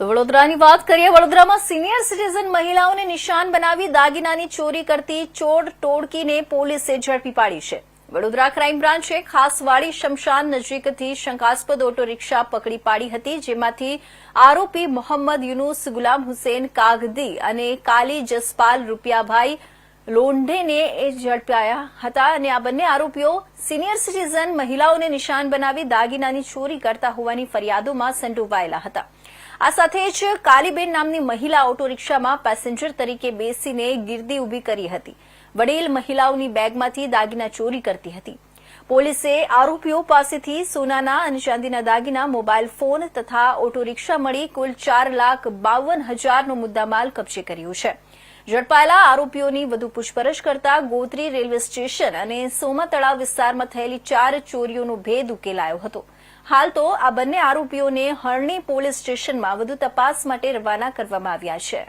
વડોદરાની વાત કરીએ, વડોદરામાં સિનિયર સિટીઝન મહિલાઓને નિશાન બનાવી દાગીનાની ચોરી કરતી ચોર ટોળકીને પોલીસે ઝડપી પાડી છે. વડોદરા ક્રાઇમ બ્રાન્ચે ખાસવાડી શમશાન નજીકથી શંકાસ્પદ ઓટો રિક્ષા પકડી પાડી હતી, જેમાંથી આરોપી મોહમ્મદ યુનુસ ગુલામ હુસેન કાગદી અને કાલી જસપાલ રૂપિયાભાઈ લોંઢેને એ ઝડપાયા હતા અને આ બંને આરોપીઓ સિનિયર સિટીઝન મહિલાઓને નિશાન બનાવી દાગીનાની ચોરી કરતા હોવાની ફરિયાદોમાં સંડોવાયેલા હતા આ સાથે જ કાલીબેન નામની મહિલા ઓટો રિક્ષામાં પેસેન્જર તરીકે બેસીને ગીર્દી ઊભી કરી હતી વડીલ મહિલાઓની બેગમાંથી દાગીના ચોરી કરતી હતી પોલીસે આરોપીઓ પાસેથી સોનાના અને ચાંદીના દાગીના મોબાઈલ ફોન તથા ઓટો રિક્ષા મળી કુલ ચાર લાખ બાવન હજારનો મુદ્દામાલ કબજે કર્યો છે ઝડપાયેલા આરોપીઓની વધુ પૂછપરછ કરતા ગોત્રી રેલવે સ્ટેશન અને સોમા તળાવ વિસ્તારમાં થયેલી ચાર ચોરીઓનો ભેદ ઉકેલાયો હતો. હાલ તો આ બંને આરોપીઓને હરણી પોલીસ સ્ટેશનમાં વધુ તપાસ માટે રવાના કરવામાં આવ્યા છે.